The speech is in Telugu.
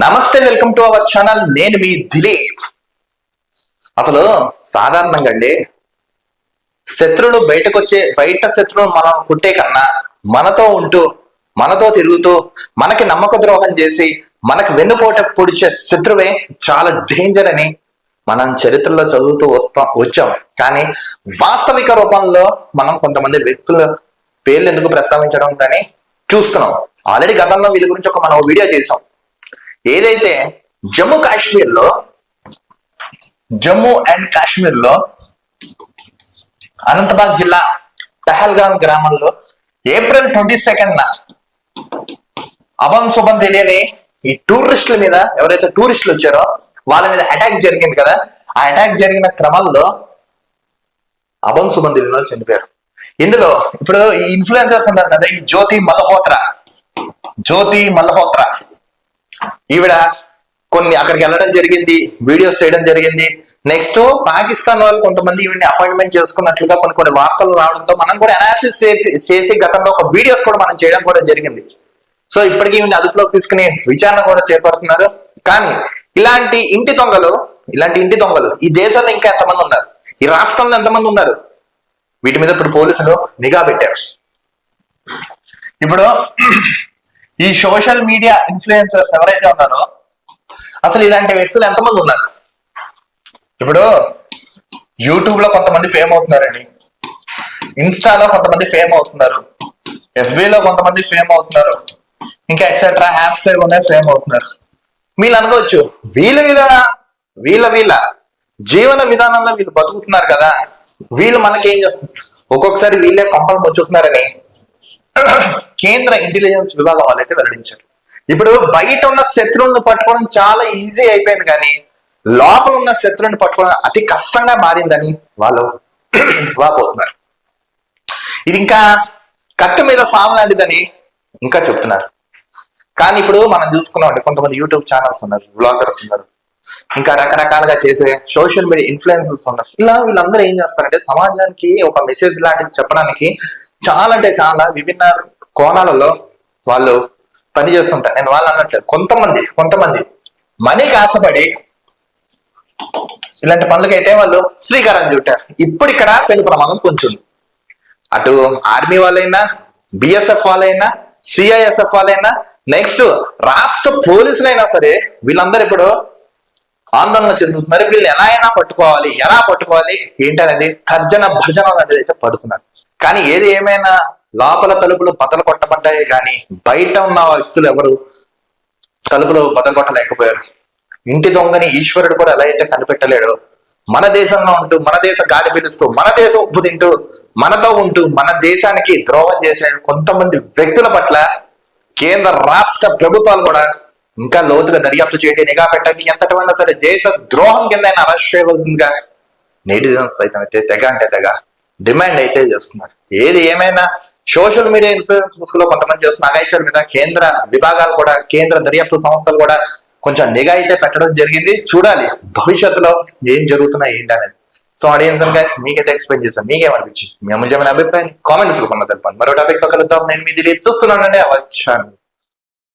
నమస్తే వెల్కమ్ టు అవర్ ఛానల్. నేను మీ దిలీప్. అసలు సాధారణంగా అండి శత్రువులు బయటకు వచ్చే బయట శత్రువులు మనం కుట్టే కన్నా మనతో ఉంటూ మనతో తిరుగుతూ మనకి నమ్మక ద్రోహం చేసి మనకు వెన్నుపోట పొడిచే శత్రువే చాలా డేంజర్ అని మనం చరిత్రలో చదువుతూ వస్తాం వచ్చాం. కానీ వాస్తవిక రూపంలో మనం కొంతమంది వ్యక్తుల పేర్లు ఎందుకు ప్రస్తావించడం కానీ చూస్తున్నాం. ఆల్రెడీ గతంలో వీళ్ళ గురించి ఒక మనం వీడియో చేసాం ఏదైతే జమ్మూ కాశ్మీర్లో జమ్మూ అండ్ కాశ్మీర్లో అనంతబాగ్ జిల్లా టహల్గాం గ్రామంలో ఏప్రిల్ ట్వంటీ సెకండ్ న అభం శుభం తెలియని ఈ టూరిస్టుల మీద ఎవరైతే టూరిస్టులు వచ్చారో వాళ్ళ మీద అటాక్ జరిగింది కదా ఆ అటాక్ జరిగిన క్రమంలో అభం శుభం తెలియని వాళ్ళు చనిపోయారు. ఇందులో ఇప్పుడు ఈ ఇన్ఫ్లుయెన్సర్స్ ఉన్నారు కదా ఈ జ్యోతి మల్హోత్రా. జ్యోతి మల్హోత్రా. ఈవిడ కొన్ని అక్కడికి వెళ్ళడం జరిగింది వీడియోస్ చేయడం జరిగింది. నెక్స్ట్ పాకిస్తాన్ వాళ్ళు కొంతమంది ఈవిడ్ని అపాయింట్మెంట్ చేసుకున్నట్లుగా కొన్ని కొన్ని వార్తలు రావడంతో మనం కూడా అనాలిసిస్ చేసి గతంలో ఒక వీడియోస్ కూడా మనం చేయడం కూడా జరిగింది. సో ఇప్పటికీ ఈవిని అదుపులోకి తీసుకుని విచారణ కూడా చేపడుతున్నారు. కానీ ఇలాంటి ఇంటి దొంగలు ఇలాంటి ఇంటి దొంగలు ఈ దేశంలో ఇంకా ఎంతమంది ఉన్నారు? ఈ రాష్ట్రంలో ఎంతమంది ఉన్నారు? వీటి మీద ఇప్పుడు పోలీసులు నిఘా పెట్టారు. ఇప్పుడు ఈ సోషల్ మీడియా ఇన్ఫ్లుయెన్సర్స్ ఎవరైతే ఉన్నారో అసలు ఇలాంటి వ్యక్తులు ఎంతమంది ఉన్నారు? ఇప్పుడు యూట్యూబ్లో కొంతమంది ఫేమ్ అవుతున్నారండి ఇన్స్టాలో కొంతమంది ఫేమ్ అవుతున్నారు FB కొంతమంది ఫేమ్ అవుతున్నారు ఇంకా ఎక్సెట్రా యాప్స్ ఏవి ఉన్నాయి ఫేమ్ అవుతున్నారు. వీళ్ళు అనుకోవచ్చు వీళ్ళ వీళ్ళ వీళ్ళ వీళ్ళ జీవన విధానంలో వీళ్ళు బతుకుతున్నారు కదా వీళ్ళు మనకి ఏం చేస్తున్నారు? ఒక్కొక్కసారి వీళ్ళే కొంపలు ముచ్చుకున్నారని కేంద్ర ఇంటెలిజెన్స్ విభాగం వాళ్ళైతే వెల్లడించారు. ఇప్పుడు బయట ఉన్న శత్రువులను పట్టుకోవడం చాలా ఈజీ అయిపోయింది కానీ లోపల ఉన్న శత్రువుని పట్టుకోవడం అతి కష్టంగా మారిందని వాళ్ళు వాపోతున్నారు. ఇది ఇంకా కట్టు మీద సాము లాంటిదని ఇంకా చెప్తున్నారు. కానీ ఇప్పుడు మనం చూసుకున్నాం కొంతమంది యూట్యూబ్ ఛానల్స్ ఉన్నారు బ్లాగర్స్ ఉన్నారు. ఇంకా రకరకాలుగా చేసే సోషల్ మీడియా ఇన్ఫ్లుయెన్సెస్ ఉన్నారు. ఇలా వీళ్ళందరూ ఏం చేస్తారంటే సమాజానికి ఒక మెసేజ్ లాంటిది చెప్పడానికి చాలా అంటే చాలా విభిన్న కోణాలలో వాళ్ళు పని చేస్తుంటారు. నేను వాళ్ళు అన్నట్లేదు. కొంతమంది కొంతమంది మనీకి ఆశపడి ఇలాంటి పనులకైతే వాళ్ళు శ్రీకారం చుట్టారు. ఇప్పుడు ఇక్కడ పెళ్ళి ప్రమాదం కొంచెం అటు ఆర్మీ వాళ్ళైనా బిఎస్ఎఫ్ వాళ్ళైనా సిఐఎస్ఎఫ్ వాళ్ళైనా నెక్స్ట్ రాష్ట్ర పోలీసులైనా సరే వీళ్ళందరూ ఇప్పుడు ఆందోళన చెందుతున్నారు. వీళ్ళు ఎలా అయినా పట్టుకోవాలి ఎలా పట్టుకోవాలి ఏంటనేది తర్జన భర్జన అనేది అయితే పడుతున్నారు. కానీ ఏది ఏమైనా లోపల తలుపులు బతలు కొట్టబడ్డాయి కానీ బయట ఉన్న వ్యక్తులు ఎవరు తలుపులు బదలు కొట్టలేకపోయారు. ఇంటి దొంగని ఈశ్వరుడు కూడా ఎలా అయితే కనిపెట్టలేడు మన దేశంలో ఉంటూ మన దేశ గాలి పిలుస్తూ మన దేశం ఉప్పు తింటూ మనతో ఉంటూ మన దేశానికి ద్రోహం చేసే కొంతమంది వ్యక్తుల పట్ల కేంద్ర రాష్ట్ర ప్రభుత్వాలు కూడా ఇంకా లోతుగా దర్యాప్తు చేయండి నిఘా పెట్టండి. ఎంతటి వల్ల సరే దేశ ద్రోహం కింద అరెస్ట్ చేయవలసిందిగా నెటిజన్స్ సైతం అయితే తెగ అంటే తెగ డిమాండ్ అయితే చేస్తున్నారు. ఏది ఏమైనా సోషల్ మీడియా ఇన్ఫ్లుయెన్స్ ముసుగులో కొంతమంది చేస్తున్న అగాయిత్యాల మీద కేంద్ర విభాగాలు కూడా కేంద్ర దర్యాప్తు సంస్థలు కూడా కొంచెం నిఘా అయితే పెట్టడం జరిగింది. చూడాలి భవిష్యత్తులో ఏం జరుగుతున్నాయి ఏంటి అనేది. సో ఆడియన్స్ గైస్ మీకైతే ఎక్స్ప్లెయిన్ చేశాను. మీకేమనిపించింది? మీ అమూల్యమైన అభిప్రాయం? కామెంట్స్ రూపంలో తెలపండి మరో టాపిక్తో కలుద్దాం. నేను మీ దిలీప్. చూస్తున్నానండి. వచ్చాను